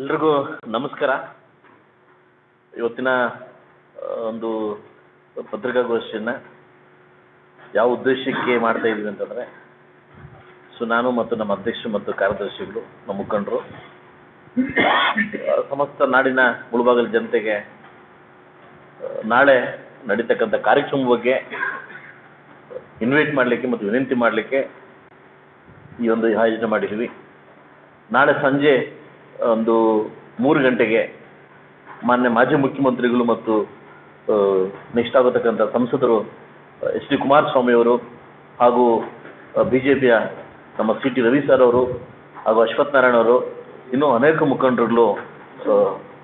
ಎಲ್ರಿಗೂ ನಮಸ್ಕಾರ. ಇವತ್ತಿನ ಒಂದು ಪತ್ರಿಕಾಗೋಷ್ಠಿಯನ್ನು ಯಾವ ಉದ್ದೇಶಕ್ಕೆ ಮಾಡ್ತಾ ಇದ್ದೀವಿ ಅಂತಂದರೆ, ಸೊ ನಾನು ಮತ್ತು ನಮ್ಮ ಅಧ್ಯಕ್ಷರು ಮತ್ತು ಕಾರ್ಯದರ್ಶಿಗಳು, ನಮ್ಮ ಮುಖಂಡರು ಸಮಸ್ತ ನಾಡಿನ ಮುಳುಬಾಗಲ ಜನತೆಗೆ ನಾಳೆ ನಡೀತಕ್ಕಂಥ ಕಾರ್ಯಕ್ರಮ ಬಗ್ಗೆ ಇನ್ವೈಟ್ ಮಾಡಲಿಕ್ಕೆ ಮತ್ತು ವಿನಂತಿ ಮಾಡಲಿಕ್ಕೆ ಈ ಒಂದು ಆಯೋಜನೆ ಮಾಡಿದ್ದೀವಿ. ನಾಳೆ ಸಂಜೆ ಒಂದು ಮೂರು ಗಂಟೆಗೆ ಮಾನ್ಯ ಮಾಜಿ ಮುಖ್ಯಮಂತ್ರಿಗಳು ಮತ್ತು ನೆಕ್ಸ್ಟ್ ಆಗತಕ್ಕಂಥ ಸಂಸದರು, ಎಚ್ ಡಿ ಕುಮಾರಸ್ವಾಮಿ ಅವರು ಹಾಗೂ ಬಿ ಜೆ ಪಿಯ ನಮ್ಮ ಸಿ ಟಿ ರವಿ ಸರ್ ಅವರು ಹಾಗೂ ಅಶ್ವಥ್ ನಾರಾಯಣ ಅವರು, ಇನ್ನೂ ಅನೇಕ ಮುಖಂಡರುಗಳು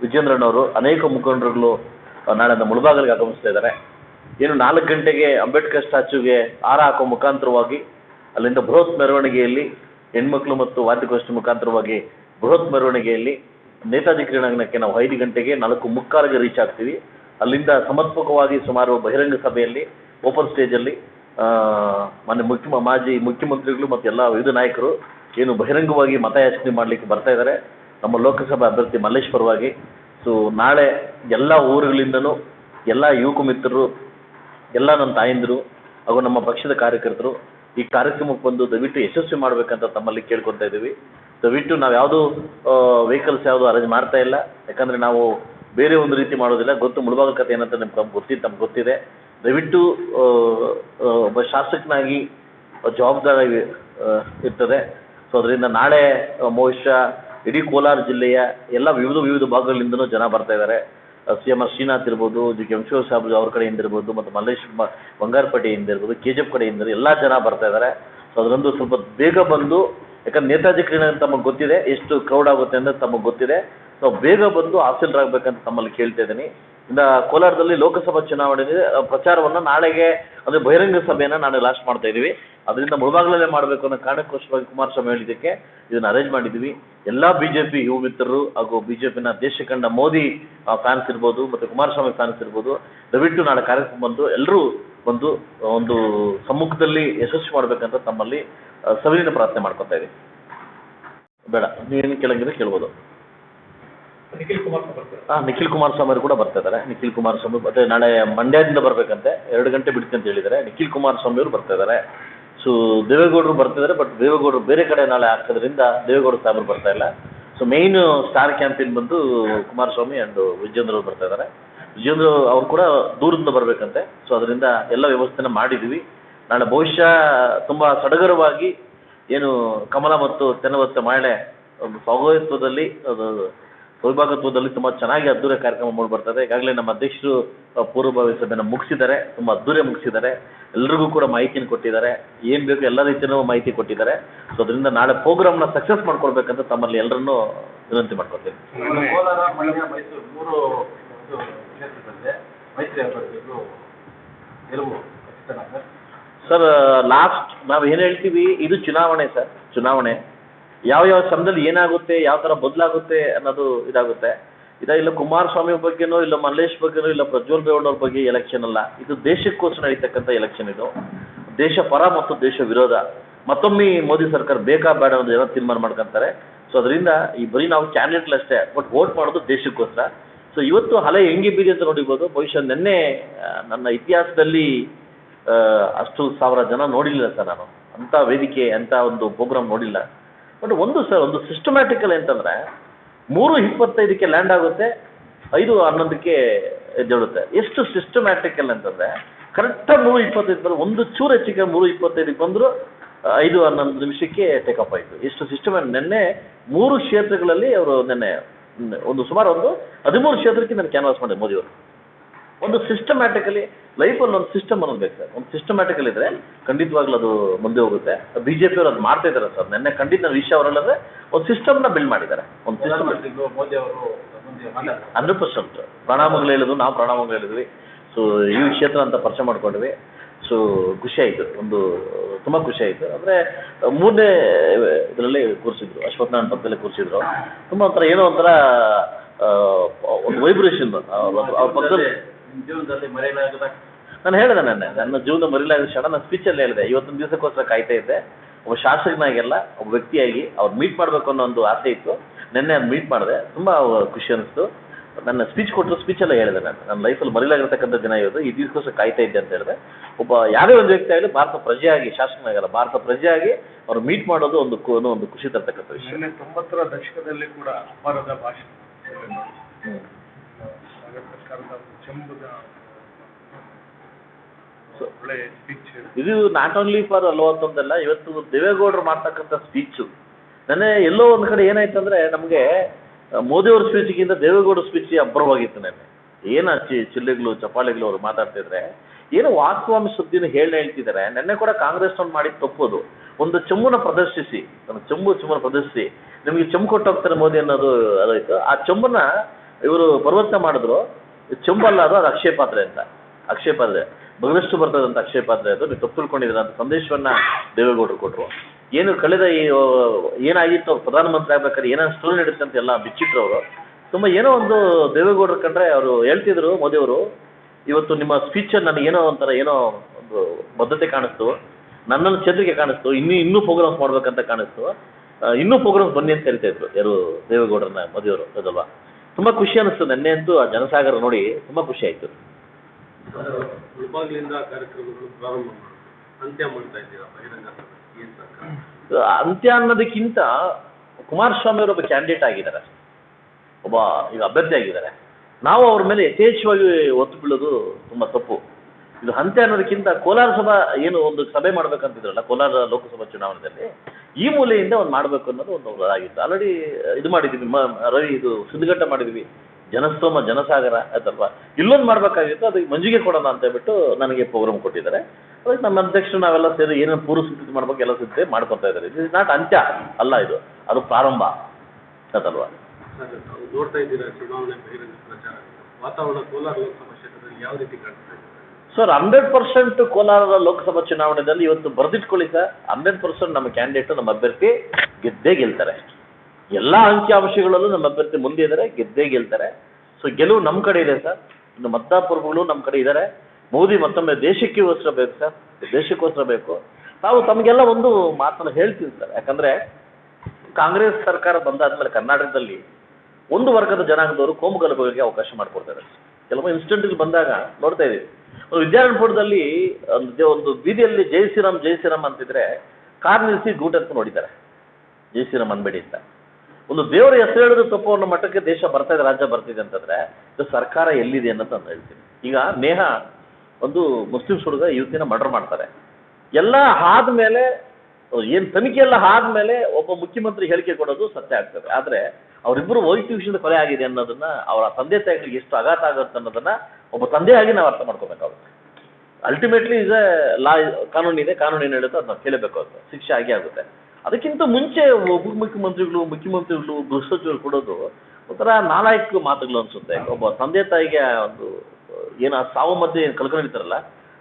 ವಿಜೇಂದ್ರನವರು ಅನೇಕ ಮುಖಂಡರುಗಳು ನಾಳೆಯಿಂದ ಮುಳಬಾಗಲಿಗೆ ಆಗಮಿಸ್ತಾ ಇದ್ದಾರೆ. ಏನು ನಾಲ್ಕು ಗಂಟೆಗೆ ಅಂಬೇಡ್ಕರ್ ಸ್ಟ್ಯಾಚ್ಯೂಗೆ ಹಾರ ಹಾಕೋ ಮುಖಾಂತರವಾಗಿ, ಅಲ್ಲಿಂದ ಬೃಹತ್ ಮೆರವಣಿಗೆಯಲ್ಲಿ ಹೆಣ್ಮಕ್ಳು ಮತ್ತು ವಾದ್ಯಗೋಷ್ಠಿ ಮುಖಾಂತರವಾಗಿ ಬೃಹತ್ ಮೆರವಣಿಗೆಯಲ್ಲಿ ನೇತಾಜಿ ಕ್ರೀಡಾಂಗಣಕ್ಕೆ ನಾವು ಐದು ಗಂಟೆಗೆ ನಾಲ್ಕು ಮುಕ್ಕಾಲಿಗೆ ರೀಚ್ ಆಗ್ತೀವಿ. ಅಲ್ಲಿಂದ ಸಮರ್ಪಕವಾಗಿ ಸುಮಾರು ಬಹಿರಂಗ ಸಭೆಯಲ್ಲಿ ಓಪನ್ ಸ್ಟೇಜಲ್ಲಿ ಮಾನ್ಯ ಮುಖ್ಯ ಮಾಜಿ ಮುಖ್ಯಮಂತ್ರಿಗಳು ಮತ್ತು ಎಲ್ಲ ವಿವಿಧ ನಾಯಕರು ಏನು ಬಹಿರಂಗವಾಗಿ ಮತಯಾಚನೆ ಮಾಡಲಿಕ್ಕೆ ಬರ್ತಾ ಇದ್ದಾರೆ. ನಮ್ಮ ಲೋಕಸಭಾ ಅಭ್ಯರ್ಥಿ ಮಲ್ಲೇಶ್ ಪರವಾಗಿ ಸೊ ನಾಳೆ ಎಲ್ಲ ಊರುಗಳಿಂದನೂ ಎಲ್ಲ ಯುವಕ ಮಿತ್ರರು, ಎಲ್ಲ ನಮ್ಮ ತಾಯಂದಿರು ಹಾಗೂ ನಮ್ಮ ಪಕ್ಷದ ಕಾರ್ಯಕರ್ತರು ಈ ಕಾರ್ಯಕ್ರಮಕ್ಕೆ ಬಂದು ದಯವಿಟ್ಟು ಯಶಸ್ವಿ ಮಾಡಬೇಕಂತ ತಮ್ಮಲ್ಲಿ ಕೇಳ್ಕೊತಾ ಇದ್ದೀವಿ. ದಯವಿಟ್ಟು ನಾವು ಯಾವುದು ವೆಹಿಕಲ್ಸ್ ಯಾವುದು ಅರೇಂಜ್ ಮಾಡ್ತಾ ಇಲ್ಲ. ಯಾಕಂದರೆ ನಾವು ಬೇರೆ ಒಂದು ರೀತಿ ಮಾಡೋದಿಲ್ಲ. ಗೊತ್ತು ಮುಳುಬಾಗ ಕಥೆ ಏನಂತ ನಿಮ್ಗೆ ತಮ್ಗೆ ಗೊತ್ತಿದೆ ತಮ್ಗೆ ಗೊತ್ತಿದೆ. ದಯವಿಟ್ಟು ಒಬ್ಬ ಶಾಸಕನಾಗಿ ಜವಾಬ್ದಾರಿ ಇರ್ತದೆ. ಸೊ ಅದರಿಂದ ನಾಳೆ ಬಹುಶಃ ಇಡೀ ಕೋಲಾರ ಜಿಲ್ಲೆಯ ಎಲ್ಲ ವಿವಿಧ ವಿವಿಧ ಭಾಗಗಳಿಂದನೂ ಜನ ಬರ್ತಾ ಇದ್ದಾರೆ ಸಿ ಎಂ ಆರ್ ಶ್ರೀನಾಥ್ ಇರ್ಬೋದು, ಜಿ ಕೆ ವಂಶೀವ ಸಾಹೇಬ್ ಅವ್ರ ಕಡೆಯಿಂದ ಇರ್ಬೋದು, ಮತ್ತು ಮಲ್ಲೇಶ್ ಬಂಗಾರಪೇಟೆಯಿಂದ ಇರ್ಬೋದು, ಕೆ ಜಿ ಎಫ್ ಕಡೆಯಿಂದ ಎಲ್ಲ ಜನ ಬರ್ತಾ ಇದ್ದಾರೆ ಸೊ ಅದರಂದು ಸ್ವಲ್ಪ ಬೇಗ ಬಂದು ಯಾಕಂದ್ರೆ ನೇತಾಜಿ ಅಂತ ತಮಗೆ ಗೊತ್ತಿದೆ, ಎಷ್ಟು ಕ್ರೌಡ್ ಆಗುತ್ತೆ ಅಂತ ತಮಗೆ ಗೊತ್ತಿದೆ. ಸೊ ಬೇಗ ಬಂದು ಹಾಸೀಲರಾಗಬೇಕಂತ ತಮ್ಮಲ್ಲಿ ಕೇಳ್ತಾ ಇದ್ದೀನಿ. ಇಂದ ಕೋಲಾರದಲ್ಲಿ ಲೋಕಸಭಾ ಚುನಾವಣೆ ಪ್ರಚಾರವನ್ನು ನಾಳೆಗೆ, ಅಂದರೆ ಬಹಿರಂಗ ಸಭೆಯನ್ನು ನಾಳೆ ಲಾಸ್ಟ್ ಮಾಡ್ತಾ ಇದ್ದೀವಿ. ಅದರಿಂದ ಮುಳುಬಾಗ್ಲಲ್ಲೇ ಮಾಡಬೇಕು ಅನ್ನೋ ಕಾರಣಕ್ಕೋಸ್ಕರವಾಗಿ ಕುಮಾರಸ್ವಾಮಿ ಹೇಳಿದ್ದಕ್ಕೆ ಇದನ್ನು ಅರೇಂಜ್ ಮಾಡಿದ್ದೀವಿ. ಎಲ್ಲ ಬಿ ಜೆ ಪಿ ಯುವ ಮಿತ್ರರು ಹಾಗೂ ಬಿ ಜೆ ದೇಶ ಕಂಡ ಮೋದಿ ಫ್ಯಾನ್ಸ್ ಇರ್ಬೋದು, ಮತ್ತು ಕುಮಾರಸ್ವಾಮಿ ಫ್ಯಾನ್ಸ್ ಇರ್ಬೋದು, ದಯವಿಟ್ಟು ನಾಳೆ ಕಾರ್ಯಕ್ರಮ ಬಂದು ಎಲ್ಲರೂ ಬಂದು ಒಂದು ಸಮ್ಮುಖದಲ್ಲಿ ಯಶಸ್ವಿ ಮಾಡ್ಬೇಕಂತ ತಮ್ಮಲ್ಲಿ ಸವಿನ ಪ್ರಾರ್ಥನೆ ಮಾಡ್ಕೊತಾ ಇದೆ ಬೇಡ ನೀವೇನು ಕೇಳಂಗಿದ್ರೆ ಕೇಳ್ಬೋದು. ನಿಖಿಲ್ ಕುಮಾರ್ ಹಾಂ ನಿಖಿಲ್ ಕುಮಾರಸ್ವಾಮಿ ಕೂಡ ಬರ್ತಾ ಇದ್ದಾರೆ. ನಿಖಿಲ್ ಕುಮಾರಸ್ವಾಮಿ ಮತ್ತೆ ನಾಳೆ ಮಂಡ್ಯದಿಂದ ಬರಬೇಕಂತೆ ಎರಡು ಗಂಟೆ ಬಿಡ್ತೀನಿ ಅಂತ ಹೇಳಿದ್ದಾರೆ. ನಿಖಿಲ್ ಕುಮಾರಸ್ವಾಮಿ ಅವರು ಬರ್ತಾ ಇದ್ದಾರೆ. ಸೊ ದೇವೇಗೌಡರು ಬರ್ತಿದ್ದಾರೆ ಬಟ್ ದೇವೇಗೌಡರು ಬೇರೆ ಕಡೆ ನಾಳೆ ಆಗ್ತದ್ರಿಂದ ದೇವೇಗೌಡ ಸಾಹೇಬರು ಬರ್ತಾ ಇಲ್ಲ. ಸೊ ಮೇಯ್ನ್ ಸ್ಟಾರ್ ಕ್ಯಾಂಪೇನ್ ಬಂದು ಕುಮಾರಸ್ವಾಮಿ ಅಂಡ್ ವಿಜೇಂದ್ರ ಅವರು ಬರ್ತಾ ಇದ್ದಾರೆ. ವಿಜೇಂದ್ರ ಅವ್ರು ಕೂಡ ದೂರದಿಂದ ಬರಬೇಕಂತೆ. ಸೊ ಅದರಿಂದ ಎಲ್ಲ ವ್ಯವಸ್ಥೆನ ಮಾಡಿದ್ದೀವಿ ನಾಳೆ ಬಹುಶಃ ತುಂಬ ಸಡಗರವಾಗಿ ಏನು ಕಮಲ ಮತ್ತು ತೆನವತ್ತ ಮಹಿಳೆ ಒಂದು ಸ್ವಾಗತತ್ವದಲ್ಲಿ ಅದು ಸೌಭಾಗತ್ವದಲ್ಲಿ ತುಂಬ ಚೆನ್ನಾಗಿ ಅದ್ದೂರಿ ಕಾರ್ಯಕ್ರಮ ಮೂಡಿ ಬರ್ತದೆ. ಈಗಾಗಲೇ ನಮ್ಮ ಅಧ್ಯಕ್ಷರು ಪೂರ್ವಭಾವಿ ಸಭೆಯನ್ನು ಮುಗಿಸಿದ್ದಾರೆ. ತುಂಬ ಅದ್ದೂರಿ ಮುಗಿಸಿದ್ದಾರೆ. ಎಲ್ರಿಗೂ ಕೂಡ ಮಾಹಿತಿನ ಕೊಟ್ಟಿದ್ದಾರೆ. ಏನು ಬೇಕು ಎಲ್ಲ ರೀತಿಯೂ ಮಾಹಿತಿ ಕೊಟ್ಟಿದ್ದಾರೆ. ಸೊ ಅದರಿಂದ ನಾಳೆ ಪ್ರೋಗ್ರಾಮ್ನ ಸಕ್ಸಸ್ ಮಾಡ್ಕೊಳ್ಬೇಕಂತ ತಮ್ಮಲ್ಲಿ ಎಲ್ಲರನ್ನೂ ವಿನಂತಿ ಮಾಡ್ಕೊಳ್ತೀನಿ. ಕೋಲಾರ ಕ್ಷೇತ್ರದಲ್ಲಿ ಮೈತ್ರಿ ಅಭ್ಯರ್ಥಿಗಳು ಗೆಲುವು ಸರ್, ಲಾಸ್ಟ್ ನಾವು ಏನು ಹೇಳ್ತೀವಿ, ಇದು ಚುನಾವಣೆ ಸರ್, ಚುನಾವಣೆ. ಯಾವ ಯಾವ ಸಮಯದಲ್ಲಿ ಏನಾಗುತ್ತೆ, ಯಾವ ತರ ಬದಲಾಗುತ್ತೆ ಅನ್ನೋದು ಇದಾಗುತ್ತೆ. ಇದ ಇಲ್ಲ ಕುಮಾರಸ್ವಾಮಿ ಬಗ್ಗೆನೋ, ಇಲ್ಲ ಮಲ್ಲೇಶ್ ಬಗ್ಗೆನೋ, ಇಲ್ಲ ಪ್ರಜ್ವಲ್ ರೇವಣ್ಣವ್ರ ಬಗ್ಗೆ ಎಲೆಕ್ಷನ್ ಅಲ್ಲ. ಇದು ದೇಶಕ್ಕೋಸ್ಕರ ನಡೀತಕ್ಕಂಥ ಎಲೆಕ್ಷನ್ ಇದು. ದೇಶ ಪರ ಮತ್ತು ದೇಶ ವಿರೋಧ. ಮತ್ತೊಮ್ಮೆ ಮೋದಿ ಸರ್ಕಾರ ಬೇಕಾ ಬೇಡ ಅನ್ನೋದು ಏನೋ ತೀರ್ಮಾನ ಮಾಡ್ಕೊಂತಾರೆ. ಸೊ ಅದರಿಂದ ಈ ಬರೀ ನಾವು ಕ್ಯಾಂಡಿಡೇಟ್ಗಳಷ್ಟೇ ಬಟ್ ವೋಟ್ ಮಾಡೋದು ದೇಶಕ್ಕೋಸ್ಕರ. ಸೊ ಇವತ್ತು ಹಲೆ ಹೆಂಗೆ ಬಿದೆ ಅಂತ ನೋಡಿರ್ಬೋದು ಬಹುಶಃ ನಿನ್ನೆ ನನ್ನ ಇತಿಹಾಸದಲ್ಲಿ ಅಷ್ಟು ಸಾವಿರ ಜನ ನೋಡಿಲ್ಲ ಸರ್ ನಾನು. ಅಂಥ ವೇದಿಕೆ, ಅಂಥ ಒಂದು ಪ್ರೋಗ್ರಾಮ್ ನೋಡಿಲ್ಲ. ಬಟ್ ಒಂದು ಸರ್, ಒಂದು ಸಿಸ್ಟಮ್ಯಾಟಿಕಲ್ ಅಂತಂದರೆ ಮೂರು ಇಪ್ಪತ್ತೈದಕ್ಕೆ ಲ್ಯಾಂಡ್ ಆಗುತ್ತೆ, ಐದು ಹನ್ನೊಂದಕ್ಕೆ ಎದ್ದೇಳುತ್ತೆ ಎಷ್ಟು ಸಿಸ್ಟಮ್ಯಾಟಿಕಲ್ ಅಂತಂದರೆ ಕರೆಕ್ಟಾಗಿ ಮೂರು ಇಪ್ಪತ್ತೈದು ಒಂದು ಚೂರು ಹೆಚ್ಚಿಗೆ ಮೂರು ಇಪ್ಪತ್ತೈದಕ್ಕೆ ಬಂದರು, ಐದು ಹನ್ನೊಂದು ನಿಮಿಷಕ್ಕೆ ಟೇಕಪ್ ಆಯಿತು. ಎಷ್ಟು ಸಿಸ್ಟಮ್ ನಿನ್ನೆ ಮೂರು ಕ್ಷೇತ್ರಗಳಲ್ಲಿ ಅವರು ನಿನ್ನೆ ಒಂದು ಸುಮಾರು ಒಂದು ಹದಿಮೂರು ಕ್ಷೇತ್ರಕ್ಕೆ ನಾನು ಕ್ಯಾನ್ವಾಸ್ ಮಾಡಿದೆ ಮೋದಿಯವರು ಒಂದು ಸಿಸ್ಟಮ್ಯಾಟಿಕಲಿ ಲೈಫಲ್ಲಿ ಒಂದು ಸಿಸ್ಟಮ್ ಅನ್ನೋದು ಬೇಕು ಸರ್. ಒಂದು ಸಿಸ್ಟಮ್ಯಾಟಿಕಲ್ ಇದ್ರೆ ಖಂಡಿತವಾಗ್ಲೂ ಅದು ಮುಂದೆ ಹೋಗುತ್ತೆ. ಬಿ ಜೆ ಪಿಯವರು ಅದು ಮಾಡ್ತಾ ಇದ್ದಾರೆ ಸರ್. ನಿನ್ನೆ ಖಂಡಿತ ವಿಷಯ ಅವರಲ್ಲದೆ ಒಂದು ಸಿಸ್ಟಮ್ನ ಬಿಲ್ಡ್ ಮಾಡಿದ್ದಾರೆ. ಒಂದು ಸಿಸ್ಟಮ್ ಹಂಡ್ರೆಡ್ ಪರ್ಸೆಂಟ್. ಪ್ರಣಾಮಗಳು ಹೇಳಿದ್ರು ನಾವು ಪ್ರಣಾಮಗಳು ಹೇಳಿದ್ವಿ. ಸೊ ಈ ಕ್ಷೇತ್ರ ಅಂತ ಪರಿಚಯ ಮಾಡ್ಕೊಂಡ್ವಿ. ಸೊ ಆಯಿತು ಒಂದು, ತುಂಬ ಖುಷಿ ಆಯಿತು ಅಂದರೆ, ಮೂರನೇ, ಇದರಲ್ಲಿ ಕೂರಿಸಿದ್ರು, ಅಶ್ವತ್ಥನಾರಾಯಣ ಪಕ್ಕದಲ್ಲೇ ಕೂರಿಸಿದ್ರು. ತುಂಬ ಒಂಥರ ಏನೋ ಒಂಥರ ಒಂದು ವೈಬ್ರೇಷನ್ ಅವ್ರ ಪಕ್ಕದಲ್ಲಿ ಜೀವನದಲ್ಲಿ ಮರೆಯಲಾಗದ ನಾನು ಹೇಳಿದೆ ನನ್ನ ನನ್ನ ಜೀವನ ಮರಿಲಾದ ಕ್ಷಣ ನಾನು ಸ್ಪೀಚಲ್ಲಿ ಹೇಳಿದೆ. ಇವತ್ತೊಂದು ದಿವಸಕ್ಕೋಸ್ಕರ ಕಾಯ್ತಾ ಇದ್ದೆ. ಒಬ್ಬ ಶಾಸಕನಾಗೆಲ್ಲ, ಒಬ್ಬ ವ್ಯಕ್ತಿಯಾಗಿ, ಅವ್ರು ಮೀಟ್ ಮಾಡಬೇಕು ಅನ್ನೋ ಒಂದು ಆಸೆ ಇತ್ತು. ನಿನ್ನೆ ಅದು ಮೀಟ್ ಮಾಡಿದೆ. ತುಂಬ ಖುಷಿ ಅನಿಸ್ತು. ನನ್ನ ಸ್ಪೀಚ್ ಕೊಟ್ಟರು ಸ್ಪೀಚೆಲ್ಲ ಹೇಳಿದೆ ನಾನು. ನನ್ನ ಲೈಫಲ್ಲಿ ಮರಿಲಾಗಿರ್ತಕ್ಕಂಥ ದಿನ ಇರೋದು ಈ ದಿವಸಕ್ಕೋಸ್ಕರ ಕಾಯ್ತಾ ಇದ್ದೆ ಅಂತ ಹೇಳಿದೆ. ಒಬ್ಬ ಯಾವುದೇ ಒಂದು ವ್ಯಕ್ತಿ ಆಗಲಿ ಭಾರತ ಪ್ರಜೆಯಾಗಿ ಶಾಸಕನಾಗಲ್ಲ ಭಾರತ ಪ್ರಜೆಯಾಗಿ ಅವ್ರು ಮೀಟ್ ಮಾಡೋದು ಒಂದು ಒಂದು ಖುಷಿ ತರ್ತಕ್ಕಂಥ ವಿಷಯ. ತೊಂಬತ್ತರ ದಶಕದಲ್ಲಿ ಕೂಡ ಅಪಾರದ ಭಾಷೆ ಇದು ನಾಟ್ ಓನ್ಲಿ ಫಾರ್ ಅಲ್ವಂತಂದಲ್ಲ ಇವತ್ತು ದೇವೇಗೌಡರು ಮಾಡ್ತಕ್ಕಂಥ ಸ್ಪೀಚು ನನಗೆ ಎಲ್ಲೋ ಒಂದು ಕಡೆ ಏನಾಯ್ತು ಅಂದ್ರೆ ನಮಗೆ ಮೋದಿಯವ್ರ ಸ್ಪೀಚ್ಗಿಂತ ದೇವೇಗೌಡ ಸ್ಪೀಚ್ ಅಬ್ಬರವಾಗಿತ್ತು ನೆನ್ನೆ. ಏನು ಚಿ ಚಿಲ್ಲೆಗಳು ಚಪಾಲೆಗಳು ಅವ್ರು ಮಾತಾಡ್ತಿದ್ರೆ? ಏನು ವಾಸ್ತವಾಂಶ ಸುದ್ದಿನ ಹೇಳಿ ಹೇಳ್ತಿದ್ದಾರೆ. ನೆನ್ನೆ ಕೂಡ ಕಾಂಗ್ರೆಸ್ ಅವ್ರು ಮಾಡಿ ತಪ್ಪೋದು ಒಂದು ಚೆಮ್ಮುನ ಪ್ರದರ್ಶಿಸಿ ತನ್ನ ಚೆಂಬು ಚೆಮ್ಮನ ಪ್ರದರ್ಶಿಸಿ, ನಿಮಗೆ ಚೆಂಬು ಕೊಟ್ಟು ಹೋಗ್ತಾರೆ ಮೋದಿ ಅನ್ನೋದು ಅದಾಯ್ತು. ಆ ಚೆಂಬನ್ನ ಇವರು ಪರಿವರ್ತನೆ ಮಾಡಿದ್ರು. ಚೆಂಬಲ್ಲ ಅದು ಅದು ಅಕ್ಷಯ ಪಾತ್ರೆ ಅಂತ. ಅಕ್ಷಯ ಪಾತ್ರೆ ಬಹಳಷ್ಟು ಬರ್ತದಂತ ಅಕ್ಷಯ ಪಾತ್ರೆ ಅದು. ನೀವು ತಪ್ಪು ಅಂತ ಸಂದೇಶವನ್ನ ದೇವೇಗೌಡರು ಕೊಟ್ಟರು ಏನು ಕಳೆದ ಏನಾಗಿತ್ತು, ಅವ್ರು ಪ್ರಧಾನಮಂತ್ರಿ ಆಗ್ಬೇಕಾದ್ರೆ ಏನೋ ಸ್ಟೋರಿ ನಡೀತು ಅಂತ ಎಲ್ಲ ಬಿಚ್ಚಿಟ್ರು ಅವರು ತುಂಬ ಏನೋ ಒಂದು ದೇವೇಗೌಡರು ಕಂಡ್ರೆ ಅವರು ಹೇಳ್ತಿದ್ರು ಮೋದಿಯವರು, ಇವತ್ತು ನಿಮ್ಮ ಸ್ಪೀಚ್ ನನಗೆ ಏನೋ ಒಂಥರ ಏನೋ ಒಂದು ಬದ್ಧತೆ ಕಾಣಿಸ್ತು, ನನ್ನನ್ನು ಚಂದ್ರಿಕೆ ಕಾಣಿಸ್ತು, ಇನ್ನೂ ಇನ್ನೂ ಪ್ರೋಗ್ರಾಮ್ಸ್ ಮಾಡ್ಬೇಕಂತ ಕಾಣಿಸ್ತು ಇನ್ನೂ ಪ್ರೋಗ್ರಾಮ್ಸ್ ಬನ್ನಿ ಅಂತ ಕರಿತಾ ಇದ್ರು ಯಾರು ದೇವೇಗೌಡರನ್ನ ಮೋದಿಯವರು ಅದಲ್ವಾ ತುಂಬ ಖುಷಿ ಅನಿಸ್ತು. ನೆನ್ನೆ ಅಂತೂ ಆ ಜನಸಾಗರ ನೋಡಿ ತುಂಬ ಖುಷಿ ಆಯಿತು. ಕಾರ್ಯಕ್ರಮಗಳು ಪ್ರಾರಂಭ ಅಂತ್ಯ ಮಾಡ್ತಾ ಇದ್ದೀರಾ, ಬಹಿರಂಗ ಅಂತ್ಯ ಅನ್ನೋದಕ್ಕಿಂತ ಕುಮಾರಸ್ವಾಮಿ ಅವರು ಒಬ್ಬ ಕ್ಯಾಂಡಿಡೇಟ್ ಆಗಿದ್ದಾರೆ. ಒಬ್ಬ ಈಗ ಅಭ್ಯರ್ಥಿ ಆಗಿದ್ದಾರೆ. ನಾವು ಅವ್ರ ಮೇಲೆ ಯಥೇಚ್ಛವಾಗಿ ಒತ್ತು ಬೀಳೋದು ತುಂಬ ತಪ್ಪು. ಇದು ಅಂತ್ಯ ಅನ್ನೋದಕ್ಕಿಂತ ಕೋಲಾರ ಸಭಾ ಏನು ಒಂದು ಸಭೆ ಮಾಡ್ಬೇಕಂತಿದ್ರಲ್ಲ, ಕೋಲಾರ ಲೋಕಸಭಾ ಚುನಾವಣೆಯಲ್ಲಿ ಈ ಮೂಲೆಯಿಂದ ಒಂದು ಮಾಡಬೇಕು ಅನ್ನೋದು ಒಂದು ಆಗಿತ್ತು. ಆಲ್ರೆಡಿ ಇದು ಮಾಡಿದೀವಿ ರವಿ ಇದು ಸಿದ್ಧಘಟ್ಟ ಮಾಡಿದ್ವಿ ಜನಸ್ತೋಮ ಜನಸಾಗರ ಆಯ್ತಲ್ವಾ? ಇಲ್ಲೊಂದು ಮಾಡಬೇಕಾಗಿತ್ತು ಅದಕ್ಕೆ ಮಂಜಿಗೆ ಕೊಡೋಣ ಅಂತ ಹೇಳ್ಬಿಟ್ಟು ನನಗೆ ಪ್ರೋಗ್ರಾಮ್ ಕೊಟ್ಟಿದ್ದಾರೆ. ಅದಕ್ಕೆ ನಮ್ಮ ಅಧ್ಯಕ್ಷರು ನಾವೆಲ್ಲ ಸೇರಿ ಏನೇನು ಪೂರ್ವ ಸಿದ್ಧತೆ ಮಾಡ್ಬೇಕು ಎಲ್ಲ ಸಿದ್ಧತೆ ಮಾಡ್ಕೊತಾ ಇದ್ದಾರೆ. ಇದು ನಾಟ್ ಅಂತ್ಯ ಅಲ್ಲ ಇದು ಅದು ಪ್ರಾರಂಭ ಆಯ್ತಲ್ವಾ? ಸರ್ ತಾವು ನೋಡ್ತಾ ಇದ್ದೀರಾ ಚುನಾವಣೆ ಬಹಿರಂಗ ಪ್ರಚಾರ. ವಾತಾವರಣ ಕೋಲಾರ ಲೋಕಸಭಾ ಕ್ಷೇತ್ರದಲ್ಲಿ ಯಾವ ರೀತಿ ಕಾಣ್ತಾ ಇದೆ? ಸರ್ ಹಂಡ್ರೆಡ್ ಪರ್ಸೆಂಟ್ ಕೋಲಾರದ ಲೋಕಸಭಾ ಚುನಾವಣೆಯಲ್ಲಿ ಇವತ್ತು ಬರೆದಿಟ್ಕೊಳ್ಳಿ ಸರ್ ಹಂಡ್ರೆಡ್ ಪರ್ಸೆಂಟ್ ನಮ್ಮ ಕ್ಯಾಂಡಿಡೇಟ್ ನಮ್ಮ ಅಭ್ಯರ್ಥಿ ಗೆದ್ದೇ ಗೆಲ್ತಾರೆ. ಎಲ್ಲ ಅಂಕಿಅಂಶಗಳಲ್ಲೂ ನಮ್ಮ ಅಭ್ಯರ್ಥಿ ಮುಂದೆ ಇದ್ದಾರೆ ಗೆದ್ದೇ ಗೆಲ್ತಾರೆ. ಸೊ ಗೆಲುವು ನಮ್ಮ ಕಡೆ ಇದೆ ಸರ್. ಇನ್ನು ಮತದಾಪೂರ್ವಗಳು ನಮ್ಮ ಕಡೆ ಇದ್ದಾರೆ ಮೋದಿ ಮತ್ತೊಮ್ಮೆ ದೇಶಕ್ಕೋಸ್ಕರ ಬೇಕು ಸರ್. ದೇಶಕ್ಕೋಸ್ಕರ ಬೇಕು. ನಾವು ತಮಗೆಲ್ಲ ಒಂದು ಮಾತನ್ನು ಹೇಳ್ತೀವಿ ಸರ್. ಯಾಕಂದ್ರೆ ಕಾಂಗ್ರೆಸ್ ಸರ್ಕಾರ ಬಂದಾದ್ಮೇಲೆ ಕರ್ನಾಟಕದಲ್ಲಿ ಒಂದು ವರ್ಗದ ಜನಾಂಗದವರು ಕೋಮು ಗಲಭೆಗಳಿಗೆ ಅವಕಾಶ ಮಾಡಿಕೊಡ್ತಾರೆ. ಕೆಲವು ಇನ್ಸಿಡೆಂಟ್ಗಳು ಬಂದಾಗ ನೋಡ್ತಾ ಇದ್ದೀವಿ. ಒಂದು ವಿದ್ಯಾರಣಪುರದಲ್ಲಿ ಒಂದು ಒಂದು ಬೀದಿಯಲ್ಲಿ ಜೈ ಶ್ರೀರಾಮ್ ಜೈ ಶ್ರೀರಾಮ್ ಅಂತಿದ್ರೆ ಕಾರ್ ನಿಲ್ಲಿಸಿ ಗೂಟ್ ಅಂತ ನೋಡಿದ್ದಾರೆ. ಜೈ ಶ್ರೀರಾಮ್ ಅನ್ಬೇಡಿ ಅಂತ. ಒಂದು ದೇವರ ಹೆಸರು ಹೇಳಿದ್ರೆ ತಪ್ಪು ಅನ್ನೋ ಮಟ್ಟಕ್ಕೆ ದೇಶ ಬರ್ತಾ ಇದೆ, ರಾಜ್ಯ ಬರ್ತಿದೆ ಅಂತಂದ್ರೆ, ಇದು ಸರ್ಕಾರ ಎಲ್ಲಿದೆ ಅನ್ನೋದು ಅಂತ ಹೇಳ್ತೀನಿ. ಈಗ ನೇಹ, ಒಂದು ಮುಸ್ಲಿಂ ಹುಡುಗ ಯುವತಿನ ಮರ್ಡರ್ ಮಾಡ್ತಾರೆ. ಎಲ್ಲ ಆದ್ಮೇಲೆ ಏನು ತನಿಖೆ ಎಲ್ಲ ಆದ್ಮೇಲೆ ಒಬ್ಬ ಮುಖ್ಯಮಂತ್ರಿ ಹೇಳಿಕೆ ಕೊಡೋದು ಸತ್ಯ ಆಗ್ತದೆ. ಆದ್ರೆ, ಅವರಿಬ್ಬರು ವೈಯಕ್ತಿಕ ವಿಷಯದ ಕೊಲೆ ಆಗಿದೆ ಅನ್ನೋದನ್ನ, ಅವರ ತಂದೆ ತಾಯಿಗಳಿಗೆ ಎಷ್ಟು ಆಘಾತ ಆಗುತ್ತೆ ಅನ್ನೋದನ್ನ ಒಬ್ಬ ತಂದೆಯಾಗಿ ನಾವು ಅರ್ಥ ಮಾಡ್ಕೋಬೇಕಾಗುತ್ತೆ. ಅಲ್ಟಿಮೇಟ್ಲಿ ಇಸ್ ಲಾ ಕಾನೂನಿದೆ ಕಾನೂನು ಏನು ಹೇಳುತ್ತೋ ಅದನ್ನ ಕೇಳಬೇಕು ಅಂತ ಶಿಕ್ಷೆ ಆಗೇ ಆಗುತ್ತೆ. ಅದಕ್ಕಿಂತ ಮುಂಚೆ ಉಪ ಮುಖ್ಯಮಂತ್ರಿಗಳು ಮುಖ್ಯಮಂತ್ರಿಗಳು ಗೃಹ ಸಚಿವರು ಕೊಡೋದು ಒಂಥರ ನಾಲಾಯಕ ಮಾತುಗಳು ಅನ್ಸುತ್ತೆ. ಒಬ್ಬ ತಂದೆ ತಾಯಿಗೆ ಒಂದು ಏನು ಆ ಸಾವು ಮಧ್ಯೆ ಏನು ಕಳ್ಕೊಂಡಿರ್ತಾರಲ್ಲ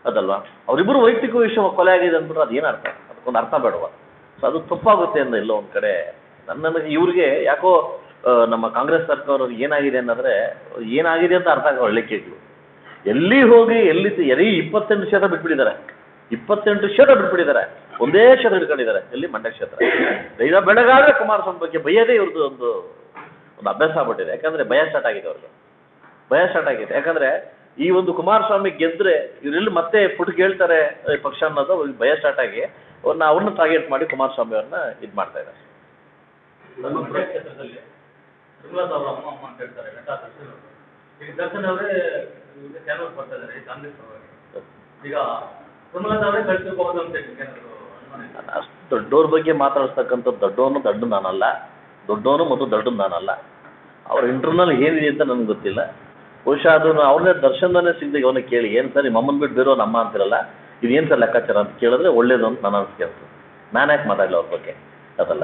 ಅದಲ್ವಾ? ಅವರಿಬ್ಬರು ವೈಯಕ್ತಿಕ ವಿಷಯ ಕೊಲೆ ಆಗಿದೆ ಅಂದ್ಬಿಟ್ರೆ ಅದು ಏನು ಅರ್ಥ? ಅದಕ್ಕೊಂದು ಅರ್ಥ ಬೇಡವ? ಸೊ ಅದು ತಪ್ಪಾಗುತ್ತೆ ಅಂದ ಎಲ್ಲೋ ಒಂದು ಕಡೆ. ನನ್ನ ಇವ್ರಿಗೆ ಯಾಕೋ ನಮ್ಮ ಕಾಂಗ್ರೆಸ್ ಸರ್ಕಾರ ಏನಾಗಿದೆ ಅನ್ನಂದ್ರೆ ಏನಾಗಿದೆ ಅಂತ ಅರ್ಥ ಆಗೋ ಕೇಳಿ ಎಲ್ಲಿ ಹೋಗಿ ಎಲ್ಲಿ ಎರೀ ಇಪ್ಪತ್ತೆಂಟು ಶೇತ ಬಿಟ್ಬಿಟ್ಟಿದ್ದಾರೆ. ಇಪ್ಪತ್ತೆಂಟು ಕ್ಷೇತ್ರ ಬಿಟ್ಬಿಟ್ಟಿದ್ದಾರೆ. ಒಂದೇ ಕ್ಷೇತ್ರ ಹಿಡ್ಕೊಂಡಿದ್ದಾರೆ. ಎಲ್ಲಿ? ಮಂಡ್ಯ ಕ್ಷೇತ್ರ. ಈಗ ಬೆಳಗಾದ್ರೆ ಕುಮಾರಸ್ವಾಮಿ ಬಗ್ಗೆ ಬಯ್ಯದೇ ಇವ್ರದ್ದು ಒಂದು ಒಂದು ಅಭ್ಯಾಸ ಆಗ್ಬಿಟ್ಟಿದೆ. ಯಾಕಂದ್ರೆ ಭಯ ಸ್ಟಾರ್ಟ್ ಆಗಿದೆ ಅವ್ರಿಗೆ. ಭಯ ಸ್ಟಾರ್ಟ್ ಆಗಿದೆ. ಯಾಕಂದ್ರೆ ಈ ಒಂದು ಕುಮಾರಸ್ವಾಮಿ ಗೆದ್ರೆ ಇವರೆಲ್ಲಿ ಮತ್ತೆ ಫುಡ್ ಹೇಳ್ತಾರೆ ಪಕ್ಷ ಅನ್ನೋದು ಅವ್ರಿಗೆ ಭಯ ಸ್ಟಾರ್ಟ್ ಆಗಿ ಅವ್ರನ್ನ ಅವ್ರನ್ನ ಟಾರ್ಗೆಟ್ ಮಾಡಿ ಕುಮಾರಸ್ವಾಮಿ ಅವ್ರನ್ನ ಇದು ಮಾಡ್ತಾ ಇದ್ದಾರೆ. ಈಗ ಅಂತ? ಅಷ್ಟು ದೊಡ್ಡವ್ರ ಬಗ್ಗೆ ಮಾತಾಡಿಸ್ತಕ್ಕಂಥ ದೊಡ್ಡವನು ದಡ್ಡು ನಾನಲ್ಲ ದೊಡ್ಡವನು ಮತ್ತು ದೊಡ್ಡ ನಾನಲ್ಲ. ಅವ್ರ ಇಂಟರ್ನಲ್ ಏನಿದೆ ಅಂತ ನನಗೆ ಗೊತ್ತಿಲ್ಲ. ಬಹುಶಃ ಅದನ್ನು ಅವ್ರನ್ನೇ ದರ್ಶನದಲ್ಲೇ ಸಿಗದೆ ಅವನ ಕೇಳಿ ಏನು ಸರ್ ನಿಮ್ಮ ಅಮ್ಮನ ಬಿಟ್ಟು ಬೇರೋ ನಮ್ಮ ಅಂತಿರಲ್ಲ? ಇದೇನು ಸರ್ ಲೆಕ್ಕಾಚಾರ? ಅಂತ ಕೇಳಿದ್ರೆ ಒಳ್ಳೇದು ಅಂತ ನಾನು ಅನಿಸ್ಕೆ ನಾನು ಯಾಕೆ ಮಾತಾಡಲಿ ಅವ್ರ ಬಗ್ಗೆ? ಅದಲ್ಲ.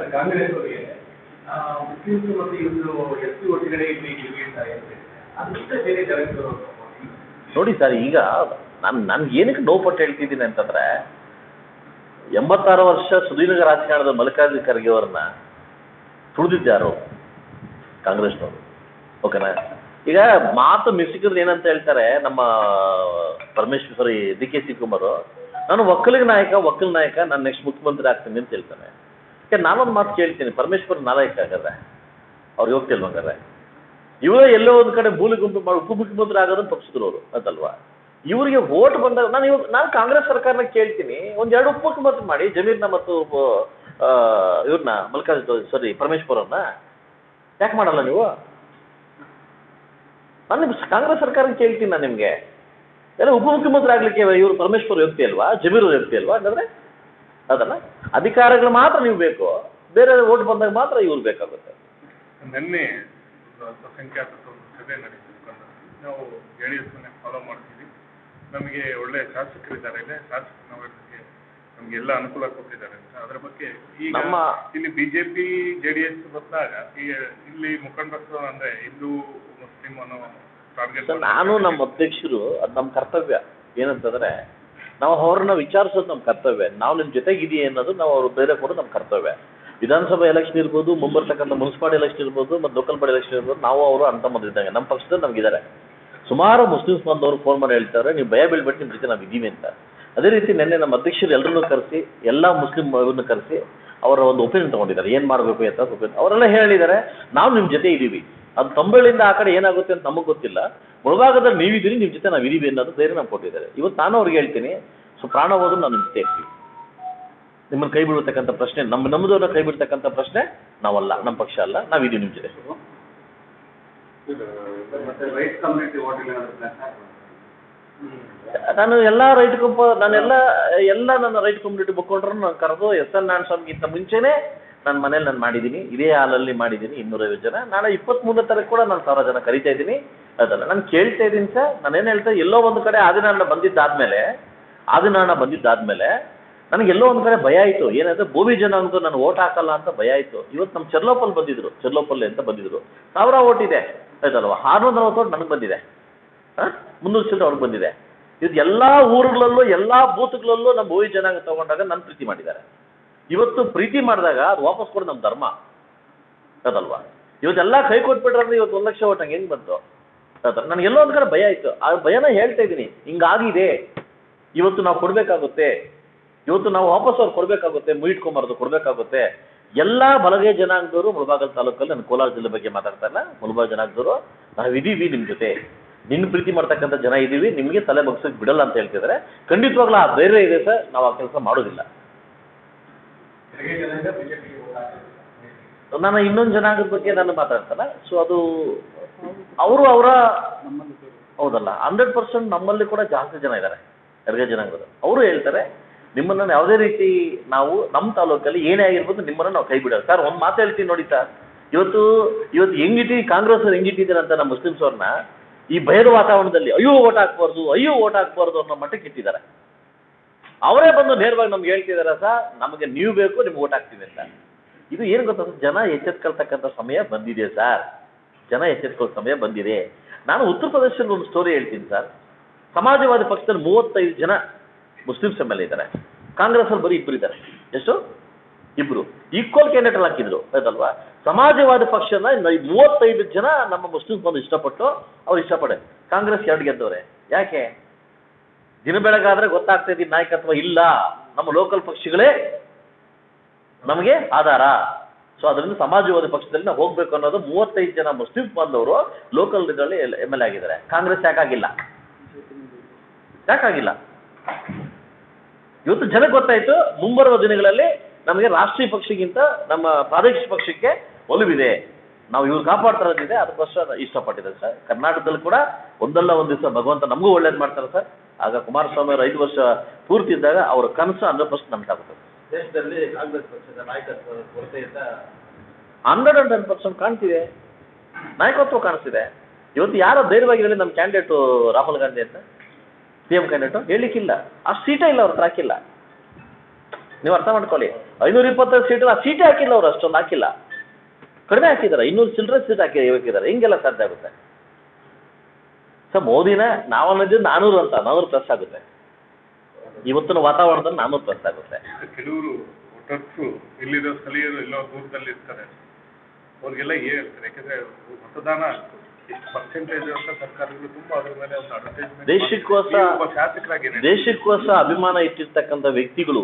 ನೋಡಿ ಸರ್ ಈಗ ನಾನು ನನ್ಗೆ ಏನಕ್ಕೆ ನೋವು ಪಟ್ಟು ಹೇಳ್ತಿದ್ದೀನಿ ಅಂತಂದ್ರೆ, ಎಂಬತ್ತಾರು ವರ್ಷ ಸುದೀರ್ಘ ರಾಜಕಾರಣದ ಮಲ್ಲಿಕಾರ್ಜುನ ಖರ್ಗೆ ಅವ್ರನ್ನ ತುಳಿದಿದ್ದಾರು ಕಾಂಗ್ರೆಸ್ನವರು. ಓಕೆನಾ ಈಗ ಮಾತು ಮಿಸಿಕಿದ್ರೆ ಏನಂತ ಹೇಳ್ತಾರೆ, ನಮ್ಮ ಪರಮೇಶ್ವರಿ ಡಿ ಕೆ ಶಿವಕುಮಾರ್ ನಾನು ಒಕ್ಕಲಿಗ ನಾಯಕ, ಒಕ್ಕಲ ನಾಯಕ, ನಾನು ನೆಕ್ಸ್ಟ್ ಮುಖ್ಯಮಂತ್ರಿ ಆಗ್ತೀನಿ ಅಂತ ಹೇಳ್ತಾನೆ ಯಾಕೆ ನಾನೊಂದು ಮಾತು ಕೇಳ್ತೀನಿ, ಪರಮೇಶ್ವರ್ ನಾಯಕ ಆಗಾರೆ ಅವ್ರಿಗೆ ಹೋಗ್ತಿಲ್ವಂಗಾರೆ ಇವರೇ ಎಲ್ಲೋ ಒಂದು ಕಡೆ ಮೂಲೆ ಗುಂಪು ಮಾಡಿ ಉಪಮುಖ್ಯಮಂತ್ರಿ ಆಗೋದನ್ನು ತಪ್ಪಿಸಿದ್ರು ಅವರು, ಅದಲ್ವಾ? ಇವರಿಗೆ ವೋಟ್ ಬಂದಾಗ, ನಾನು ಇವಾಗ, ನಾನು ಕಾಂಗ್ರೆಸ್ ಸರ್ಕಾರನ ಕೇಳ್ತೀನಿ. ಒಂದೆರಡು ಉಪಮುಖ್ಯಮಂತ್ರಿ ಮಾಡಿ. ಜಮೀರ್ನ ಮತ್ತು ಇವ್ರನ್ನ ಮಲ್ಲಿಕಾರ್ಜುನ ಸಾರಿ ಪರಮೇಶ್ವರ್ ಅವ್ರನ್ನ ಯಾಕೆ ಮಾಡಲ್ಲ ನೀವು? ನಾನು ಕಾಂಗ್ರೆಸ್ ಸರ್ಕಾರ ಕೇಳ್ತೀನಿ ನಾನು ನಿಮಗೆ. ಎಲ್ಲ ಉಪಮುಖ್ಯಮಂತ್ರಿ ಆಗ್ಲಿಕ್ಕೆ ಇವರು ಪರಮೇಶ್ವರ್ ವ್ಯಕ್ತಿ ಅಲ್ವಾ? ಜಮೀರ್ ವ್ಯಕ್ತಿ ಅಲ್ವಾ? ಅಂದ್ರೆ ಅದಲ್ಲ ಅಧಿಕಾರಗಳು ಮಾತ್ರ ನೀವು ಬೇಕು. ಬೇರೆ ಓಟ್ ಬಂದಾಗ ಮಾತ್ರ ಇವ್ರು ಬೇಕಾಗುತ್ತೆ. ನಿನ್ನೆ ಒಂದು ಸಭೆ ನಾವು ಫಾಲೋ ಮಾಡ್ತೀವಿ. ನಮಗೆ ಒಳ್ಳೆ ಶಾಸಕರಿದ್ದಾರೆ ಶಾಸಕ ನಮಗೆ ಎಲ್ಲ ಅನುಕೂಲ ಕೊಟ್ಟಿದ್ದಾರೆ ಅಂತ. ಅದ್ರ ಬಗ್ಗೆ ಈಗ ನಮ್ಮ- ಇಲ್ಲಿ ಬಿಜೆಪಿ ಜೆಡಿಎಸ್ ಬಂದಾಗ ಈಗ ಇಲ್ಲಿ ಮುಖಂಡರು ಅಂದ್ರೆ ಹಿಂದೂ ಮುಸ್ಲಿಂ ಅನ್ನೋ ಟಾರ್ಗೆಟ್ ನಾನು ನಮ್ಮ ಅಧ್ಯಕ್ಷರು ಅದು ನಮ್ಮ ಕರ್ತವ್ಯ. ಏನಂತಂದ್ರೆ ನಾವು ಅವ್ರನ್ನ ವಿಚಾರಿಸೋದು ನಮ್ಮ ಕರ್ತವ್ಯ. ನಾವು ನಿಮ್ಮ ಜೊತೆಗಿದೀವಿ ಅನ್ನೋದು ನಾವು ಅವ್ರ ಧೈರ್ಯ ಕೊಡೋದು ನಮ್ಮ ಕರ್ತವ್ಯ. ವಿಧಾನಸಭಾ ಎಲೆಕ್ಷನ್ ಇರ್ಬೋದು ಮುಂಬರ್ತಕ್ಕಂಥ ಮುನ್ಸಿಪಾಲ್ ಎಲೆಕ್ಷನ್ ಇರ್ಬೋದು ಮತ್ತು ಲೋಕಲ್ ಬಾಡಿ ಎಲೆಕ್ಷನ್ ಇರ್ಬೋದು ನಾವು ಅವರು ಅಂತ ತಮ್ಮದಿದ್ದಂಗೆ ನಮ್ಮ ಪಕ್ಷದಲ್ಲಿ ನಮಗಿದ್ದಾರೆ. ಸುಮಾರು ಮುಸ್ಲಿಮ್ಸ್ ಬಂದವರು ಫೋನ್ ಮಾಡಿ ಹೇಳ್ತಾರೆ, ನೀವು ಭಯ ಬೀಳ್ಬಿಟ್ಟು ನಿಮ್ಮ ಜೊತೆ ನಾವು ಇದ್ದೀವಿ ಅಂತ. ಅದೇ ರೀತಿ ನಿನ್ನೆ ನಮ್ಮ ಅಧ್ಯಕ್ಷರು ಎಲ್ಲರನ್ನೂ ಕರೆಸಿ, ಎಲ್ಲ ಮುಸ್ಲಿಂ ಅವ್ರನ್ನ ಕರೆಸಿ ಅವರ ಒಂದು ಒಪಿನಿಯನ್ ತಗೊಂಡಿದ್ದಾರೆ. ಏನು ಮಾಡಬೇಕು ಅಂತ ಒಪಿನಿಯನ್ ಅವರೆಲ್ಲ ಹೇಳಿದ್ದಾರೆ, ನಾವು ನಿಮ್ಮ ಜೊತೆ ಇದ್ದೀವಿ. ಅದು ತಂಬಳಿಂದ ಆ ಕಡೆ ಏನಾಗುತ್ತೆ ಅಂತ ನಮಗೆ ಗೊತ್ತಿಲ್ಲ. ಮುಳಭಾಗದಲ್ಲಿ ನೀವಿದ್ದೀರಿ ನಿಮ್ಮ ಜೊತೆ ನಾವು ಇದ್ದೀವಿ ಅನ್ನೋದು ಧೈರ್ಯ ನಾವು ಕೊಟ್ಟಿದ್ದಾರೆ. ಇವತ್ತು ನಾನು ಅವ್ರಿಗೆ ಹೇಳ್ತೀನಿ, ಸೊ, ಪ್ರಾಣ ಹೋದ್ರು ನಾವು ನಿಮ್ಮ ಜೊತೆ ನಿಮ್ಮನ್ನು ಕೈ ಬಿಡ್ತಕ್ಕಂಥ ಪ್ರಶ್ನೆ, ನಮ್ಮ ನಮ್ಮದವ್ರನ್ನ ಕೈ ಬಿಡ್ತಕ್ಕಂಥ ಪ್ರಶ್ನೆ ನಾವಲ್ಲ, ನಮ್ಮ ಪಕ್ಷ ಅಲ್ಲ, ನಾವಿದ್ದೀವಿ ನಿಮ್ಮ ಜೊತೆ ಮತ್ತೆ ರೈಟ್ ಕಮ್ಯುನಿಟಿ ಹೋಟೆಲ್ ಏನಾದ್ರು ಪ್ಲಾನ್ ನಾನು ಎಲ್ಲ ರೈಟ್ ಕಂಪ ನಾನೆಲ್ಲ ಎಲ್ಲ ನನ್ನ ರೈಟ್ ಕಮ್ಯುನಿಟಿ ಮುಖಂಡರನ್ನು ನಾನು ಕರೆದು ಎಸ್ ಎನ್ ನಾರಾಯಣ ಸ್ವಾಮಿಗಿಂತ ಮುಂಚೆನೇ ನನ್ನ ಮನೇಲಿ ನಾನು ಮಾಡಿದ್ದೀನಿ ಇದೇ ಹಾಲಲ್ಲಿ ಮಾಡಿದ್ದೀನಿ ಇನ್ನೂರೈವತ್ತು ಜನ. ನಾಳೆ ಇಪ್ಪತ್ತ್ಮೂರನೇ ತಾರೀಕು ಕೂಡ ನಾನು ಸಾವಿರ ಜನ ಕರಿತಾ ಇದ್ದೀನಿ. ಅದಲ್ಲ, ನಾನು ಕೇಳ್ತಾ ಇದ್ದೀನಿ ಸರ್. ನಾನೇನು ಹೇಳ್ತಾ ಎಲ್ಲೋ ಒಂದು ಕಡೆ ಆದಿನಾರಾಯಣ ಬಂದಿದ್ದಾದ್ಮೇಲೆ ಆದಿನಾರಾಯಣ ಬಂದಿದ್ದಾದ್ಮೇಲೆ ನನಗೆ ಎಲ್ಲೋ ಒಂದು ಕಡೆ ಭಯ ಆಯಿತು. ಏನಂದ್ರೆ ಜನ ಅಂತ ನಾನು ಓಟ್ ಹಾಕಲ್ಲ ಅಂತ ಭಯ ಆಯಿತು. ಇವತ್ತು ನಮ್ಮ ಚರ್ಲೋಪಲ್ ಬಂದಿದ್ರು. ಚರ್ಲೋಪಲ್ಲಿ ಅಂತ ಬಂದಿದ್ರು. ಸಾವಿರ ಓಟ್ ಇದೆ. ಆಯ್ತಲ್ವಾ? ಆರುನೂರ ನಲವತ್ತು ಓಟ್ ನನಗೆ ಬಂದಿದೆ. ಹಾಂ? ಮುನ್ನೂರು ಚಿಲ್ಲರೆ ಅವ್ರಿಗೆ ಬಂದಿದೆ. ಇದು ಎಲ್ಲ ಊರುಗಳಲ್ಲೂ, ಎಲ್ಲ ಬೂತ್ಗಳಲ್ಲೂ ನಮ್ಮ ಭೂಮಿ ಜನಾಂಗ ತಗೊಂಡಾಗ ನನ್ನ ಪ್ರೀತಿ ಮಾಡಿದ್ದಾರೆ. ಇವತ್ತು ಪ್ರೀತಿ ಮಾಡಿದಾಗ ಅದು ವಾಪಸ್ ಕೊಡೋದು ನಮ್ಮ ಧರ್ಮ. ಅದಲ್ವಾ ಇವತ್ತೆಲ್ಲ ಕೈ ಕೊಟ್ಬಿಟ್ರೆ ಇವತ್ತು ಒಂದು ಲಕ್ಷ ಓಟ್ ಹಂಗೆ ಹೆಂಗೆ ಬಂತು ನನ್ಗೆ ಎಲ್ಲೋ ಒಂದು ಕಡೆ ಭಯ ಆಯಿತು. ಆ ಭಯನ ಹೇಳ್ತಾ ಇದ್ದೀನಿ ಹಿಂಗಾಗಿದೆ. ಇವತ್ತು ನಾವು ಕೊಡಬೇಕಾಗುತ್ತೆ. ಇವತ್ತು ನಾವು ವಾಪಸ್ ಅವ್ರು ಕೊಡಬೇಕಾಗುತ್ತೆ ಮುಯಿಟ್ಕೊಂಬಾರ್ದು ಕೊಡಬೇಕಾಗುತ್ತೆ. ಎಲ್ಲ ಬಲಗೈ ಜನಾಂಗದವರು ಮುಳಬಾಗಲ್ ತಾಲೂಕಲ್ಲಿ ನಾನು ಕೋಲಾರ ಜಿಲ್ಲೆ ಬಗ್ಗೆ ಮಾತಾಡ್ತಾ ಇಲ್ಲ. ಮುಳಬಾಗ ಜನಾಂಗದವರು ನಾವಿದ್ದೀವಿ ನಿಮ್ಮ ಜೊತೆ. ನಿನ್ನ ಪ್ರೀತಿ ಮಾಡ್ತಕ್ಕಂಥ ಜನ ಇದ್ದೀವಿ ನಿಮಗೆ ತಲೆ ಬಗ್ಸೋಕೆ ಬಿಡಲ್ಲ ಅಂತ ಹೇಳ್ತಿದ್ದಾರೆ ಖಂಡಿತವಾಗ್ಲೂ ಆ ಧೈರ್ಯ ಇದೆ ಸರ್, ನಾವು ಆ ಕೆಲಸ ಮಾಡೋದಿಲ್ಲ. ನಾನು ಇನ್ನೊಂದು ಜನಾಂಗದ ಬಗ್ಗೆ ನಾನು ಮಾತಾಡ್ತಲ್ಲ ಸೊ ಅದು ಅವರು ಅವರ ಹೌದಲ್ಲ ಹಂಡ್ರೆಡ್ ಪರ್ಸೆಂಟ್ ನಮ್ಮಲ್ಲಿ ಕೂಡ ಜಾಸ್ತಿ ಜನ ಇದ್ದಾರೆ, ಎರಡೇ ಜನಾಂಗದ ಅವರು ಹೇಳ್ತಾರೆ ನಿಮ್ಮನ್ನು ಯಾವುದೇ ರೀತಿ ನಾವು ನಮ್ಮ ತಾಲೂಕಲ್ಲಿ ಏನೇ ಆಗಿರ್ಬೋದು ನಿಮ್ಮನ್ನ ನಾವು ಕೈ ಬಿಡೋದು ಸರ್, ಒಂದು ಮಾತು ಹೇಳ್ತೀನಿ ನೋಡಿ ಸರ್. ಇವತ್ತು ಇವತ್ತು ಹೆಂಗಿಟ್ಟಿ ಕಾಂಗ್ರೆಸ್ ಅವ್ರು ಹೆಂಗಿಟ್ಟಿದ್ದಾರೆ ಅಂತ ನಮ್ಮ ಮುಸ್ಲಿಮ್ಸ್ ಅವ್ರನ್ನ ಈ ಭಯದ ವಾತಾವರಣದಲ್ಲಿ ಅಯ್ಯೋ ಓಟ್ ಹಾಕ್ಬಾರ್ದು, ಅಯ್ಯೋ ಓಟ್ ಹಾಕ್ಬಾರ್ದು ಅನ್ನೋ ಮಟ್ಟಕ್ಕೆ ಇಟ್ಟಿದ್ದಾರೆ. ಅವರೇ ಬಂದು ನೇರವಾಗಿ ನಮ್ಗೆ ಹೇಳ್ತಿದ್ದಾರೆ ಸರ್, ನಮಗೆ ನೀವು ಬೇಕು, ನಿಮ್ಗೆ ಓಟ್ ಹಾಕ್ತೀವಿ ಅಂತ. ಇದು ಏನು ಗೊತ್ತಾ ಜನ ಎಚ್ಚೆತ್ಕೊಳ್ತಕ್ಕಂಥ ಸಮಯ ಬಂದಿದೆ ಸರ್. ಜನ ಎಚ್ಚೆತ್ಕೊಳ್ಳೋ ಸಮಯ ಬಂದಿದೆ. ನಾನು ಉತ್ತರ ಪ್ರದೇಶದಲ್ಲಿ ಒಂದು ಸ್ಟೋರಿ ಹೇಳ್ತೀನಿ ಸರ್. ಸಮಾಜವಾದಿ ಪಕ್ಷದಲ್ಲಿ ಮೂವತ್ತೈದು ಜನ ಮುಸ್ಲಿಮ್ಸ್ ಎಂ ಎಲ್ ಇದ್ದಾರೆ. ಕಾಂಗ್ರೆಸ್ ಅಲ್ಲಿ ಬರೀ ಇಬ್ಬರು ಇದ್ದಾರೆ. ಎಷ್ಟು? ಇಬ್ರು. ಈಕ್ವಲ್ ಕ್ಯಾಂಡಿಡೇಟ್ ಹಾಕಿದ್ರು. ಆಯ್ತಲ್ವಾ ಸಮಾಜವಾದ ಪಕ್ಷನ ಮೂವತ್ತೈದು ಜನ ನಮ್ಮ ಮುಸ್ಲಿಮ್ಸ್ ಬಂದು ಇಷ್ಟಪಟ್ಟು ಅವ್ರು ಇಷ್ಟಪಡೆ ಕಾಂಗ್ರೆಸ್ ಎರಡು ಗೆದ್ದವ್ರೆ. ಯಾಕೆ? ದಿನ ಬೆಳಗಾದ್ರೆ ಗೊತ್ತಾಗ್ತಾ ಇದ್ದೀನಿ ನಾಯಕತ್ವ ಇಲ್ಲ. ನಮ್ಮ ಲೋಕಲ್ ಪಕ್ಷಗಳೇ ನಮಗೆ ಆಧಾರ. ಸೊ ಅದರಿಂದ ಸಮಾಜವಾದಿ ಪಕ್ಷದಲ್ಲಿ ನಾವು ಹೋಗ್ಬೇಕು ಅನ್ನೋದು ಮೂವತ್ತೈದು ಜನ ಮುಸ್ಲಿಂ ಬಂದವರು ಲೋಕಲ್ ಇದರಲ್ಲಿ ಎಂ ಎಲ್ ಎ ಆಗಿದ್ದಾರೆ. ಕಾಂಗ್ರೆಸ್ ಯಾಕಾಗಿಲ್ಲ? ಯಾಕಾಗಿಲ್ಲ? ಇವತ್ತು ಜನಕ್ಕೆ ಗೊತ್ತಾಯ್ತು ಮುಂಬರುವ ದಿನಗಳಲ್ಲಿ ನಮಗೆ ರಾಷ್ಟ್ರೀಯ ಪಕ್ಷಕ್ಕಿಂತ ನಮ್ಮ ಪ್ರಾದೇಶಿಕ ಪಕ್ಷಕ್ಕೆ ಒಲವಿದೆ. ನಾವು ಇವ್ರು ಕಾಪಾಡ್ತಾ ಇರೋದಿದೆ ಅದಕ್ಕೋಸ್ಕರ ಇಷ್ಟಪಟ್ಟಿದ್ದಾರೆ ಸರ್. ಕರ್ನಾಟಕದಲ್ಲಿ ಕೂಡ ಒಂದಲ್ಲ ಒಂದು ದಿವಸ ಭಗವಂತ ನಮಗೂ ಒಳ್ಳೇದು ಮಾಡ್ತಾರೆ ಸರ್. ಆಗ ಕುಮಾರಸ್ವಾಮಿ ಅವರು ಐದು ವರ್ಷ ಪೂರ್ತಿ ಇದ್ದಾಗ ಅವರ ಕನಸು ಹಂಡ್ರೆಡ್ ಫಸ್ಟ್ ನಮ್ಗಾಗುತ್ತೆ ದೇಶದಲ್ಲಿ ಕಾಂಗ್ರೆಸ್ ಪಕ್ಷದ ನಾಯಕತ್ವ ಕೊರತೆಯಿಂದ ಹಂಡ್ರೆಡ್ ಅಂಡ್ ಟೆನ್ ಪರ್ಸೆಂಟ್ ಕಾಣ್ತಿದೆ. ನಾಯಕತ್ವ ಕಾಣಿಸ್ತಿದೆ. ಇವತ್ತು ಯಾರೋ ಧೈರ್ಯವಾಗಿರಲಿ ಹೇಳಿ ನಮ್ಮ ಕ್ಯಾಂಡಿಡೇಟು ರಾಹುಲ್ ಗಾಂಧಿ ಅಂತ. ಸಿ ಎಂ ಕ್ಯಾಂಡಿಡೇಟು ಹೇಳಲಿಕ್ಕಿಲ್ಲ ಅಷ್ಟು ಸೀಟೇ ಇಲ್ಲ ಅವ್ರ ಹತ್ರ ಹಾಕಿಲ್ಲ ನೀವು ಅರ್ಥ ಮಾಡ್ಕೊಳ್ಳಿ. ಐನೂರ ಇಪ್ಪತ್ತೈದು ಸೀಟ್ ಆ ಸೀಟೇ ಹಾಕಿಲ್ಲ ಅವ್ರು, ಅಷ್ಟೊಂದು ಹಾಕಿಲ್ಲ. ಕಡಿಮೆ ಹಾಕಿದ್ದಾರೆ ಇನ್ನೂರು ಚಿಲ್ಲರೆ ಸೀಟ್ ಹಾಕಿ ಹಾಕಿದ್ದಾರೆ. ಹಿಂಗೆಲ್ಲ ಸಾಧ್ಯ ಆಗುತ್ತೆ. ಸರ್, ಮೋದಿನ ನಾವು ಅನ್ನೋದು ನಾನೂರು ಅಂತ, ನಾನೂರು ಪ್ಲಸ್ ಆಗುತ್ತೆ. ಇವತ್ತಿನ ವಾತಾವರಣದಲ್ಲಿ ನಾನೂರು ಪ್ಲಸ್ ಆಗುತ್ತೆ. ಕೆಲವರು ಇಲ್ಲಿರೋ ಸ್ಥಳೀಯರು ಎಲ್ಲೋ ದೂರದಲ್ಲಿ ಇರ್ತಾರೆ. ಅವ್ರಿಗೆಲ್ಲ ಹೇಳ್ತಾರೆ? ಯಾಕಂದ್ರೆ ಮತದಾನ ಎಷ್ಟು ಪರ್ಸೆಂಟೇಜ್ ಅಂತ ಸರ್ಕಾರಗಳು ತುಂಬಾ ಅದ್ರ ಮೇಲೆ ಒಂದು ಅಡ್ವರ್ಟೈಸ್ಮೆಂಟ್ ದೇಶಕ್ಕೋಸ್ಕರ ಒಬ್ಬ ಶಾಸಕರಾಗಿ ಏನ್ ಅಭಿಮಾನ ಇಟ್ಟಿರ್ತಕ್ಕಂಥ ವ್ಯಕ್ತಿಗಳು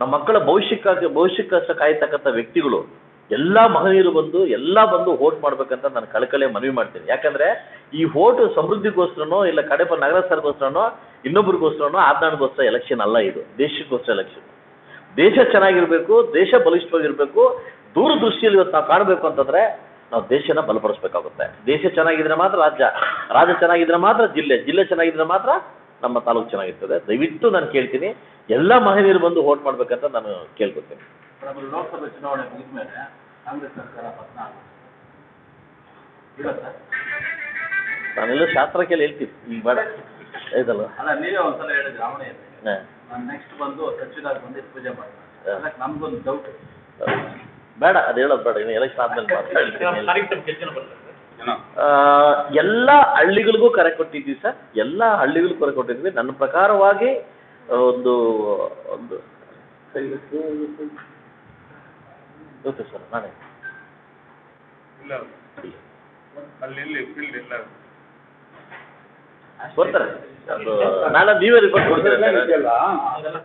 ನಮ್ಮ ಮಕ್ಕಳ ಭವಿಷ್ಯಕ್ಕಾಗಿ ಭವಿಷ್ಯಕ್ಕೋಸ್ಕರ ಕಾಯ್ತಕ್ಕಂಥ ವ್ಯಕ್ತಿಗಳು ಎಲ್ಲಾ ಮಹನೀಯರು ಬಂದು ಎಲ್ಲಾ ಬಂದು ವೋಟ್ ಮಾಡ್ಬೇಕಂತ ನಾನು ಕಳಕಳೆ ಮನವಿ ಮಾಡ್ತೀನಿ. ಯಾಕಂದ್ರೆ ಈ ವೋಟ್ ಸಮೃದ್ಧಿಗೋಸ್ಕರನೋ ಇಲ್ಲ ಕಡೆಪ ನಗರಸ್ಥರಿಗೋಸ್ಕರನೋ ಇನ್ನೊಬ್ರಿಗೋಸ್ಕರನೋ ಆದಾಣಗೋಸ್ಕರ ಎಲೆಕ್ಷನ್ ಅಲ್ಲ ಇದು. ದೇಶಕ್ಕೋಸ್ಕರ ಎಲೆಕ್ಷನ್ ದೇಶ ಚೆನ್ನಾಗಿರ್ಬೇಕು ದೇಶ ಬಲಿಷ್ಠವಾಗಿರ್ಬೇಕು ದೂರದೃಷ್ಟಿಯಲ್ಲಿ ಇವತ್ತು ನಾವು ಕಾಣಬೇಕು ಅಂತಂದ್ರೆ ನಾವು ದೇಶನ ಬಲಪಡಿಸ್ಬೇಕಾಗುತ್ತೆ. ದೇಶ ಚೆನ್ನಾಗಿದ್ರೆ ಮಾತ್ರ ರಾಜ್ಯ ರಾಜ್ಯ ಚೆನ್ನಾಗಿದ್ರೆ ಮಾತ್ರ ಜಿಲ್ಲೆ ಜಿಲ್ಲೆ ಚೆನ್ನಾಗಿದ್ರೆ ಮಾತ್ರ ನಮ್ಮ ತಾಲೂಕು ಚೆನ್ನಾಗಿರ್ತದೆ. ದಯವಿಟ್ಟು ನಾನು ಕೇಳ್ತೀನಿ ಎಲ್ಲ ಮಹಿಳೆಯರು ಬಂದು ವೋಟ್ ಮಾಡ್ಬೇಕಂತ ನಾನು ಕೇಳ್ಕೊತೀನಿ. ಲೋಕಸಭೆ ಚುನಾವಣೆ ಮುಗಿದ ಮೇಲೆ ಕಾಂಗ್ರೆಸ್ ಸರ್ಕಾರ ನಾನೆಲ್ಲ ಶಾಸ್ತ್ರ ಕೇಳಿ ಹೇಳ್ತೀನಿ. ಈಗ ಬೇಡ. ಇದಲ್ಲ ಅಲ್ಲ ನೀವೇ ಒಂದ್ಸಲ ಹೇಳಿದ್ರೆ ರಾವಣೆಯಲ್ಲಿ ಹಾಂ. ನಾನು ನೆಕ್ಸ್ಟ್ ಬಂದು ಸಚಿವರಾಗಿ ಬಂದು ಪೂಜೆ. ಅದಕ್ಕೆ ನಮ್ಗೊಂದು ಡೌಟ್ ಬೇಡ ಅದು ಹೇಳೋದು ಬೇಡ ಇನ್ನು ಎಲೆಕ್ಷನ್ ಆದ್ಮೇಲೆ ಮಾತಾಡ್ತೀನಿ ಎಲ್ಲ ಹಳ್ಳಿಗಳಿಗೂ ಕರೆ ಕೊಟ್ಟಿದ್ವಿ ಸರ್. ಎಲ್ಲ ಹಳ್ಳಿಗಳಿಗೂ ಕರೆ ಕೊಟ್ಟಿದ್ವಿ ನನ್ನ ಪ್ರಕಾರವಾಗಿ ಒಂದು ಒಂದು ಓಕೆ ಸರ್ ನಾನೇ. ಬರ್ತಾರೆ. ನಾನು ನಾಳೆ ನೀವೇ ರಿಪೋರ್ಟ್ ಕೊಡ್ತೀರಾ